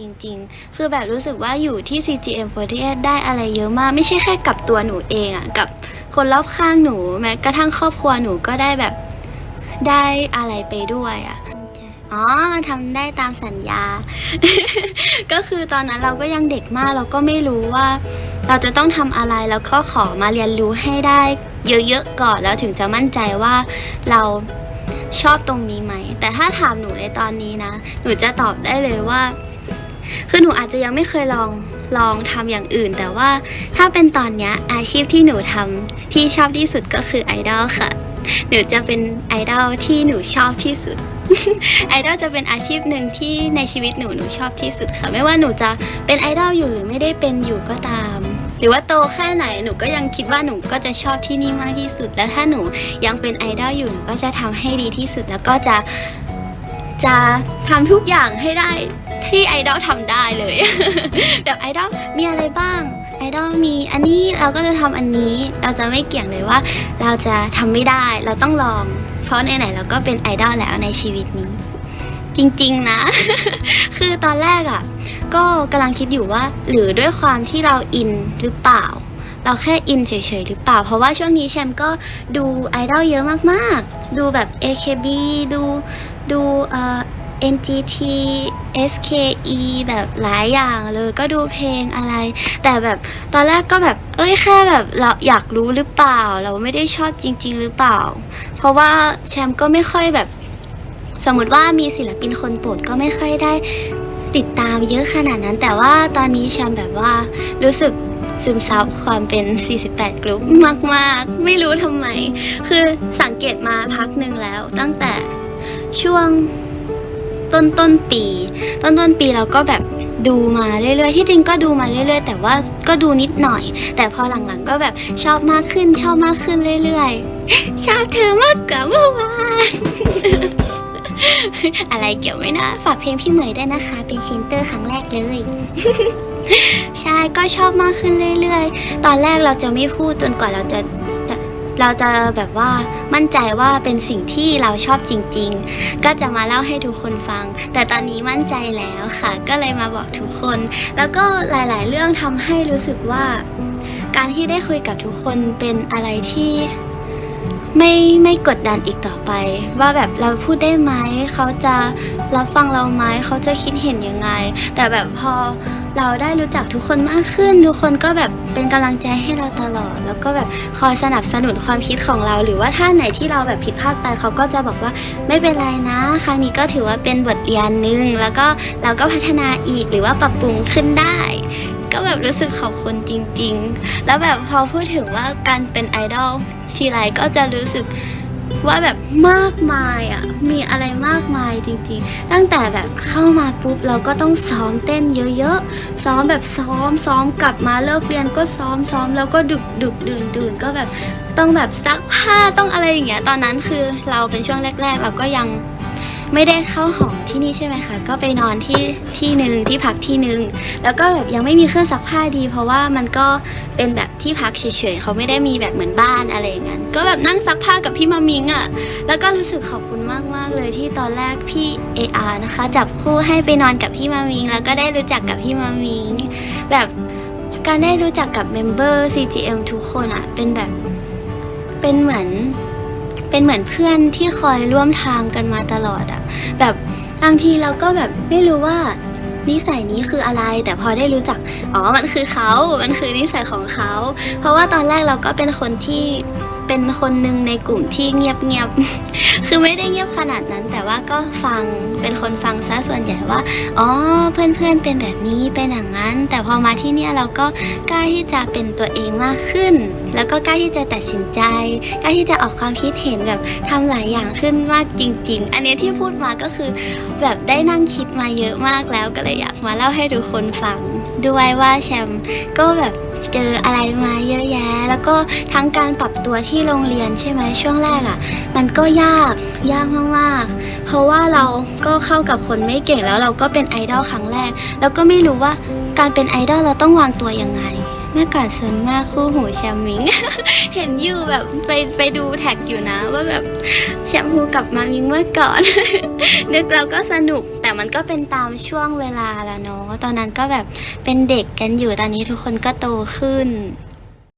จริงๆ คือแบบรู้สึกว่าอยู่ที่ CGM48 ได้อะไรเยอะมาก ไม่ใช่แค่กับตัวหนูเองอะกับคนรอบข้างหนูแม้กระทั่งครอบครัวหนูก็ได้แบบได้อะไรไปด้วยอะอ๋อทำได้ตามสัญญา ก็คือตอนนั้นเราก็ยังเด็กมากเราก็ไม่รู้ว่า เราจะต้องทำอะไรแล้วก็ขอมาเรียนรู้ให้ได้ เยอะๆก่อนแล้วถึงจะมั่นใจว่าเราชอบตรงนี้ไหม แต่ถ้าถามหนูในตอนนี้นะ หนูจะตอบได้เลยว่า คือหนูอาจจะยังไม่เคยลองลองทำอย่างอื่น แต่ว่าถ้าเป็นตอนเนี้ยอาชีพที่หนูทำที่ชอบที่สุดก็คือไอดอลค่ะ หนูจะเป็นไอดอลที่หนูชอบที่สุดไอดอลจะเป็นอาชีพหนึ่งที่ในชีวิตหนูหนูชอบที่สุดค่ะ ไม่ว่าหนูจะเป็นไอดอลอยู่หรือไม่ได้เป็นอยู่ก็ตาม หรือว่าโตแค่ไหนหนูก็ยังคิดว่าหนูก็จะชอบที่นี่มากที่สุด และถ้าหนูยังเป็นไอดอลอยู่หนูก็จะทำให้ดีที่สุดแล้วก็จะจะทำทุกอย่างให้ได้ ที่ไอดอลทำได้เลย แบบไอดอลมีอะไรบ้าง ไอดอลมีอันนี้เราก็จะทำอันนี้ เราจะไม่เกี่ยงเลยว่า เราจะทำไม่ได้ เราต้องลอง เพราะไหนๆเราก็เป็นไอดอลแล้วในชีวิตนี้ จริงๆนะ คือตอนแรกอะ่ะ ก็กำลังคิดอยู่ว่า หรือด้วยความที่เราอินหรือเปล่าเราแค่อินเฉยๆ หรือเปล่า เพราะว่าช่วงนี้แชมป์ก็ดูไอดอลเยอะมากๆ ดูแบบ AKB ดูดูเอ่อ NGT SKE แบบหลายอย่างเลยก็ดูเพลงอะไร แต่แบบตอนแรกก็แบบ เอ้ยแค่แบบเราอยากรู้หรือเปล่า เราไม่ได้ชอบจริง ๆ หรือเปล่า เพราะว่าแชมป์ก็ไม่ค่อยแบบ สมมติว่ามีศิลปินคนโปรดก็ไม่ค่อยได้ติดตามเยอะขนาดนั้น แต่ว่าตอนนี้แชมป์แบบว่ารู้สึกซึมซับความเป็น 48กลุ่มมาก ๆ ไม่รู้ทำไม คือสังเกตมาพักหนึ่งแล้วตั้งแต่ช่วง ต้นต้นปี ต้นต้นปีเราก็แบบดูมาเรื่อยๆ ที่จริงก็ดูมาเรื่อย ๆ แต่ว่าก็ดูนิดหน่อย แต่พอหลังๆก็แบบชอบมากขึ้นชอบมากขึ้นเรื่อยๆ ชอบเธอมากกว่าเมื่อวานอะไรเกี่ยวไหมนะ ฝากเพลงพี่เหมยได้นะคะ เป็นชินเตอร์ครั้งแรกเลย ใช่ก็ชอบมากขึ้นเรื่อย ๆ ตอนแรกเราจะไม่พูดจนกว่าเราจะ เราจะแบบว่ามั่นใจว่าเป็นสิ่งที่เราชอบจริง ๆ ก็จะมาเล่าให้ทุกคนฟัง แต่ตอนนี้มั่นใจแล้วค่ะ ก็เลยมาบอกทุกคน แล้วก็หลายๆ เรื่องทำให้รู้สึกว่า การที่ได้คุยกับทุกคนเป็นอะไรที่ไม่ไม่กดดันอีกต่อไป ว่าแบบเราพูดได้ไหมเขาจะรับฟังเราไหมเขาจะคิดเห็นยังไง แต่แบบพอ เราได้รู้จักทุกคนมากขึ้น ทุกคนก็แบบเป็นกำลังใจให้เราตลอด แล้วก็แบบคอยสนับสนุนความคิดของเรา หรือว่าถ้าไหนที่เราแบบผิดพลาดไปเขาก็จะบอกว่าไม่เป็นไรนะ ครั้งนี้ก็ถือว่าเป็นบทเรียนหนึ่งแล้วก็เราก็พัฒนาอีกหรือว่าปรับปรุงขึ้นได้ ก็แบบรู้สึกขอบคุณจริง ๆ แล้วแบบพอพูดถึงว่าการเป็นไอดอลทีไรก็จะรู้สึกว่าแบบมากมายอะ มีไรมากมาย จริงๆ ตั้งแต่แบบเข้ามาปุ๊บเราก็ต้องซ้อมเต้นเยอะๆ ซ้อมแบบซ้อมซ้อมกลับมาเลิกเรียนก็ซ้อมซ้อมแล้วก็ดึกดึกดื่นดื่นก็แบบต้องแบบซักผ้าต้องอะไรอย่างเงี้ยตอนนั้นคือเราเป็นช่วงแรก ๆ เราก็ยัง ไม่ได้เข้าหอที่นี่ใช่ไหมคะ ก็ไปนอนที่ที่หนึ่งที่พักที่หนึ่งแล้วก็แบบยังไม่มีเครื่องซักผ้าดี เพราะว่ามันก็เป็นแบบที่พักเฉยๆเขาไม่ได้มีแบบเหมือนบ้านอะไรอย่างนั้นก็แบบนั่งซักผ้ากับพี่มามิงอะ่ะแล้วก็รู้สึกขอบคุณมากๆเลยที่ตอนแรกพี่ AR นะคะ จับคู่ให้ไปนอนกับพี่มามิง แล้วก็ได้รู้จักกับพี่มามิง แบบการได้รู้จักกับเมมเบอร์ CGM ทุกคนอะ่ะเป็นแบบเป็นเหมือน เป็นเหมือนเพื่อนที่คอยร่วมทางกันมาตลอดอะแบบบางทีเราก็แบบไม่รู้ว่านิสัยนี้คืออะไร แต่พอได้รู้จัก อ๋อ มันคือเขา มันคือนิสัยของเขา เพราะว่าตอนแรกเราก็เป็นคนที่ เป็นคนหนึ่งในกลุ่มที่เงียบๆคือไม่ได้เงียบขนาดนั้น แต่ว่าก็ฟัง เป็นคนฟังซะส่วนใหญ่ว่า อ๋อ เพื่อนๆเป็นแบบนี้เป็นอย่างนั้น แต่พอมาที่เนี่ยเราก็กล้าที่จะเป็นตัวเองมากขึ้น แล้วก็กล้าที่จะตัดสินใจ กล้าที่จะออกความคิดเห็นแบบทำหลายอย่างขึ้นมากจริง ๆ อันนี้ที่พูดมาก็คือแบบได้นั่งคิดมาเยอะมากแล้วก็เลยอยากมาเล่าให้ทุกคนฟังด้วยว่าแชมป์ก็แบบ เจออะไรมาเยอะแยะ แล้วก็ทั้งการปรับตัวที่โรงเรียนใช่ไหมช่วงแรกอะ่ะ มันก็ยากยากมากๆเพราะว่าเราก็เข้ากับคนไม่เก่งแล้วเราก็เป็นไอดอลครั้งแรก แล้วก็ไม่รู้ว่าการเป็นไอดอลเราต้องวางตัวยังไงเมื่อก่อนส่วนมากคู่หูแชมมิง เห็นอยู่แบบไปไปดูแท็กอยู่นะ ว่าแบบแชมพูกับมามิงเมื่อก่อนนึกเราก็สนุก มันก็เป็นตามช่วงเวลาแล้วเนาะตอนนั้นก็แบบเป็นเด็กกันอยู่ตอนนี้ทุกคนก็โตขึ้น